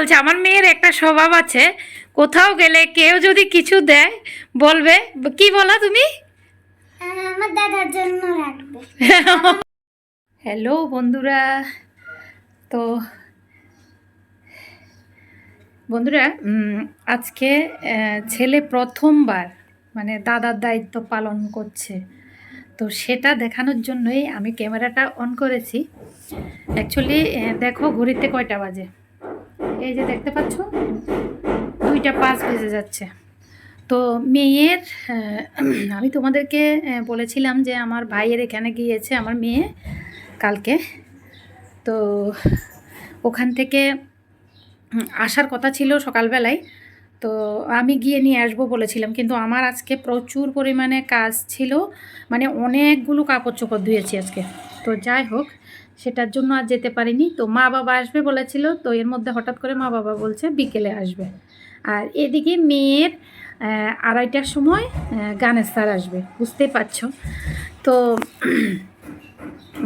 বলছে আমার মেয়ের একটা স্বভাব আছে। কোথাও গেলে কেউ যদি কিছু দেয় বলবে কি বলা তুমি? আমার দাদার জন্য রাখবে। হ্যালো বন্ধুরা তো বন্ধুরা আজকে ছেলে প্রথমবার মানে দাদার দায়িত্ব পালন করছে। তো সেটা দেখানোর জন্যই আমি ক্যামেরাটা অন করেছি। অ্যাকচুয়ালি দেখো ঘড়িতে কয়টা বাজে? এই যে দেখতে পাচ্ছ, দুইটা পাঁচ বেজে যাচ্ছে। তো মেয়ের আমি তোমাদেরকে বলেছিলাম যে আমার ভাইয়ের এখানে গিয়েছে আমার মেয়ে কালকে। তো ওখান থেকে আসার কথা ছিল সকালবেলায়। তো আমি গিয়ে নিয়ে আসব বলেছিলাম, কিন্তু আমার আজকে প্রচুর পরিমাণে কাজ ছিল। মানে অনেকগুলো কাপড় চোপড় ধুয়েছি আজকে। তো যাই হোক সেটার জন্য আর যেতে পারিনি। তো মা বাবা আসবে বলেছিল, তো এর মধ্যে হঠাৎ করে মা বাবা বলছে বিকেলে আসবে। আর এদিকে মেয়ের আড়াইটার সময় গানের স্যার আসবে, বুঝতেই পারছ? তো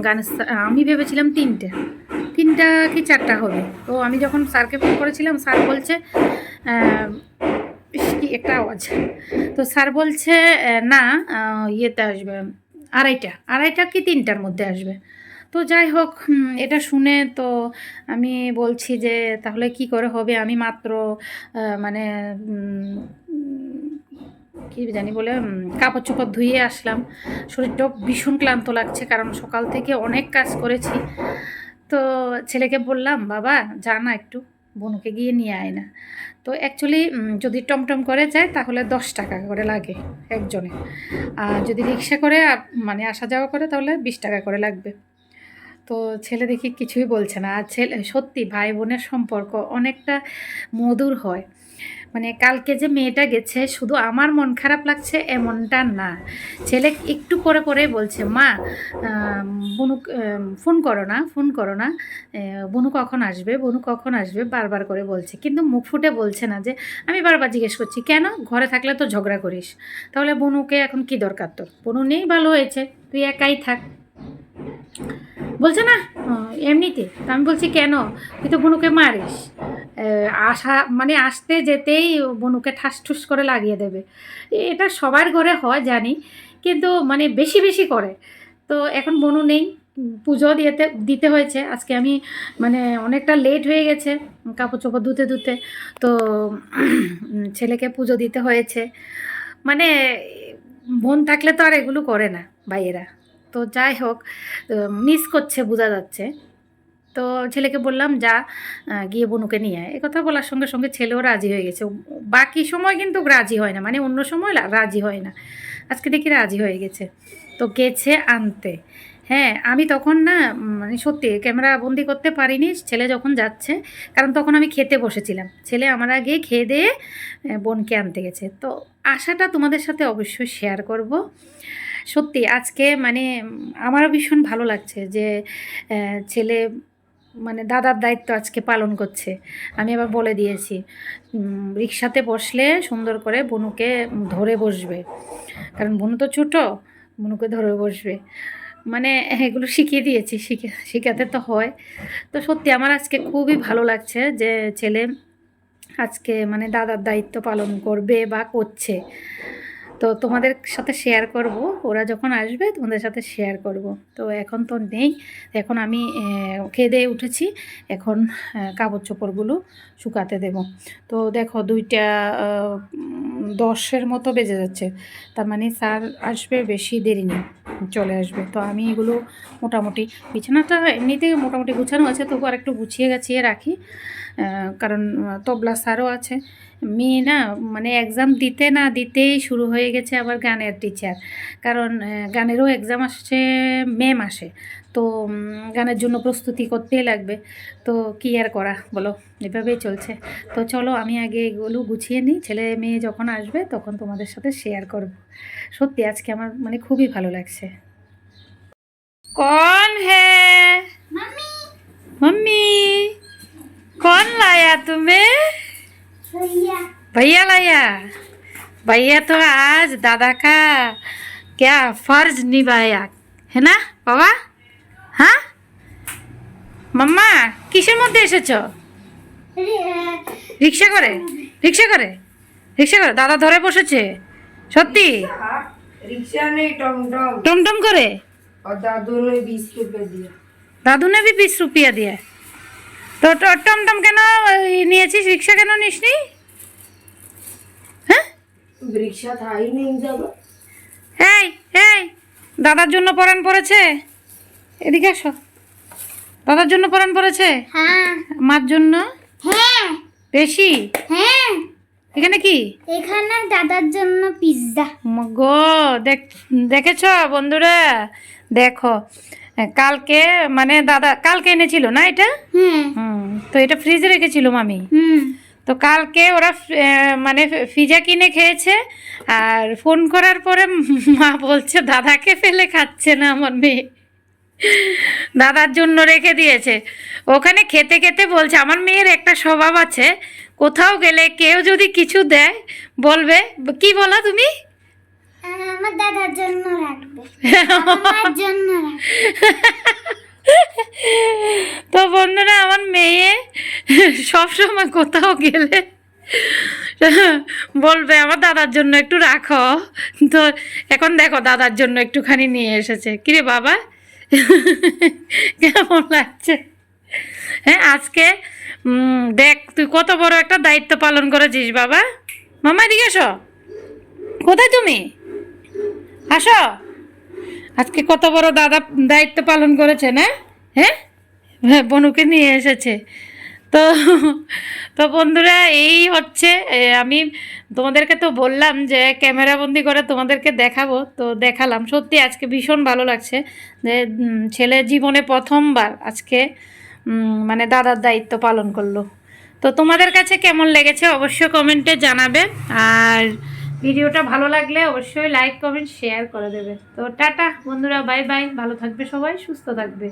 গানের আমি ভেবেছিলাম তিনটে, তিনটা কি চারটা হবে? তো আমি যখন স্যারকে ফোন করেছিলাম, স্যার বলছে কি একটা আওয়াজ। তো স্যার বলছে না ইয়েতে আসবে, আড়াইটা আড়াইটা কি তিনটার মধ্যে আসবে? তো যাই হোক এটা শুনে তো আমি বলছি যে তাহলে কি করে হবে? আমি মাত্র মানে কি জানি বলে কাপড় চোপড় ধুয়ে আসলাম। শরীরটাও ভীষণ ক্লান্ত লাগছে কারণ সকাল থেকে অনেক কাজ করেছি। তো ছেলেকে বললাম, বাবা, যা না একটু, বনুকে গিয়ে নিয়ে আয় না। তো অ্যাকচুয়ালি যদি টমটম করে যায়, তাহলে দশ টাকা করে লাগে একজনে। আর যদি রিক্সা করে মানে আসা যাওয়া করে, তাহলে বিশ টাকা করে লাগবে। তো ছেলে দেখি কিছুই বলছে না। আর ছেলে, সত্যি ভাই বোনের সম্পর্ক অনেকটা মধুর হয়। মানে কালকে যে মেয়েটা গেছে, শুধু আমার মন খারাপ লাগছে এমনটা না। ছেলে একটু পরে পরে বলছে, মা বনু ফোন করো না, ফোন করো না। বনু কখন আসবে? বনু কখন আসবে? বারবার করে বলছে। কিন্তু মুখ ফুটে বলছে না যে, আমি বারবার জিজ্ঞেস করছি, কেন? ঘরে থাকলে তো ঝগড়া করিস। তাহলে বনুকে এখন কি দরকার তোর? বনু নেই, ভালো হয়েছে। তুই একাই থাক। বলছে না? এমনিতে। তো আমি বলছি, কেন? তুই তো বনুকে মারিস। আসা মানে আসতে যেতেই বনুকে ঠাস ঠুস করে লাগিয়ে দেবে। এটা সবার ঘরে হয়, জানি, কিন্তু মানে বেশি বেশি করে। তো এখন বনু নেই, পুজো দিতে দিতে হয়েছে। আজকে আমি মানে অনেকটা লেট হয়ে গেছে কাপড় চোপড় ধুতে ধুতে। তো ছেলেকে পুজো দিতে হয়েছে। মানে বোন থাকলে তো আর এগুলো করে না, ভাইয়েরা। তো যাই হোক মিস করছে বোঝা যাচ্ছে। তো ছেলেকে বললাম, যা গিয়ে বনুকে নিয়ে আয়। কথা বলার সঙ্গে সঙ্গে ছেলেও রাজি হয়ে গেছে। বাকি সময় কিন্তু রাজি হয় না মানে অন্য সময় রাজি হয় না। আজকে দেখি রাজি হয়ে গেছে। তো গেছে আনতে। হ্যাঁ আমি তখন না মানে সত্যি ক্যামেরা বন্দি করতে পারিনি, ছেলে যখন যাচ্ছে, কারণ তখন আমি খেতে বসেছিলাম। ছেলে আমার আগে খেয়ে দিয়ে বোনকে আনতে গেছে। তো আশাটা তোমাদের সাথে অবশ্যই শেয়ার করব। সত্যি আজকে মানে আমারও ভীষণ ভালো লাগছে যে ছেলে মানে দাদার দায়িত্ব আজকে পালন করছে। আমি আবার বলে দিয়েছি রিক্সাতে বসলে সুন্দর করে বনুকে ধরে বসবে। কারণ বনু তো ছোটো, বনুকে ধরে বসবে। মানে এগুলো শিখিয়ে দিয়েছি, শিখে, শেখাতে তো হয়। তো সত্যি আমার আজকে খুবই ভালো লাগছে যে ছেলে আজকে মানে দাদার দায়িত্ব পালন করবে বা করছে। তো তোমাদের সাথে শেয়ার করব। ওরা যখন আসবে, তোমাদের সাথে শেয়ার করব। তো এখন তো নেই। এখন আমি খেয়ে উঠেছি। এখন কাগজ চোপড়গুলো শুকাতে দেব। তো দেখো, দুইটা দশের মতো বেজে যাচ্ছে। তার মানে স্যার আসবে বেশি দেরি নেই। চলে আসবে। তো আমি এগুলো মোটামুটি বিছানাটা এমনিতে মোটামুটি গুছানো আছে, তবু আর একটু গুছিয়ে গাছিয়ে রাখি। কারণ তবলা স্যারও আছে। মেয়ে না মানে এক্সাম দিতে না দিতেই শুরু হয়ে গেছে আবার গানের টিচার কারণ গানেরও এক্সাম আসছে মে মাসে। তো উম, গানের জন্য প্রস্তুতি করতেই লাগবে তো কী আর করা বলো এভাবেই চলছে তো চলো আমি আগে এগুলো গুছিয়ে নিই ছেলে মেয়ে যখন আসবে তখন তোমাদের সাথে শেয়ার করব সত্যি আজকে আমার মানে খুবই ভালো লাগছে কন হে মাম্মি मम्मी कौन लाया तुम्हें भैया भैया लाया भैया तो आज दादा का क्या फर्ज निभाया है ना বাবা হ্যাঁ? মাম্মা কিসের মধ্যে এসেছ? রিক্সা করে রিক্সা করে রিক্সা করে। দাদা ধরে বসেছে। সত্যি? টমটম। করে? দাদু নেবি বিশ রুপিয়া দিয়ে। তো টমটম কেন নিয়েছিস? রিক্সা কেন নিস নি হ্যাঁ? রিক্সা থাই দাদার জন্য পরাণ পড়েছে। এদিকে আসো। দাদার জন্য পরান পড়েছে? হ্যাঁ। মার জন্য? হ্যাঁ। বেশি? হ্যাঁ। এখানে কি? এখানে দাদার জন্য পিৎজা গো দেখ দেখেছ বন্ধুরা? দেখো। কালকে মানে দাদা কালকে এনেছিল না এটা? হুম হুম তো এটা ফ্রিজে রেখেছিল মামি। তো কালকে ওরা মানে পিজা কিনে খেয়েছে আর ফোন করার পরে মা বলছে দাদাকে ফেলে খাচ্ছে না আমার মেয়ে। দাদার জন্য রেখে দিয়েছে। ওখানে খেতে খেতে বলছে আমার মেয়ের একটা স্বভাব আছে। কোথাও গেলে কেউ যদি কিছু দেয় বলবে কি বলা তুমি? আমার দাদার জন্য রাখবে। আমার জন্য তো বন্ধুরা আমার মেয়ে সবসময় কোথাও গেলে বলবে আমার দাদার জন্য একটু রাখো। তো এখন দেখো দাদার জন্য একটুখানি নিয়ে এসেছে। কিরে বাবা? কেমন লাগছে? হ্যাঁ আজকে দেখ, তুই কত বড় একটা দায়িত্ব পালন করেছিস বাবা। মামা, এদিকে আসো কোথায় তুমি? আসো। আজকে কত বড় দাদা দায়িত্ব পালন করেছে না হ্যাঁ? হ্যাঁ বনুকে নিয়ে এসেছে। তো তো বন্ধুরা, এই হচ্ছে আমি তোমাদেরকে তো বললাম যে ক্যামেরা বন্দি করে তোমাদেরকে দেখাবো, তো দেখালাম। সত্যি আজকে ভীষণ ভালো লাগছে যে ছেলে জীবনে প্রথমবার আজকে মানে দাদার দায়িত্ব পালন করল। তো তোমাদের কাছে কেমন লেগেছে অবশ্যই কমেন্টে জানাবে, আর ভিডিওটা ভালো লাগলে অবশ্যই লাইক, কমেন্ট, শেয়ার করে দেবে। তো টাটা বন্ধুরা, বাই বাই, ভালো থাকবে সবাই, সুস্থ থাকবে।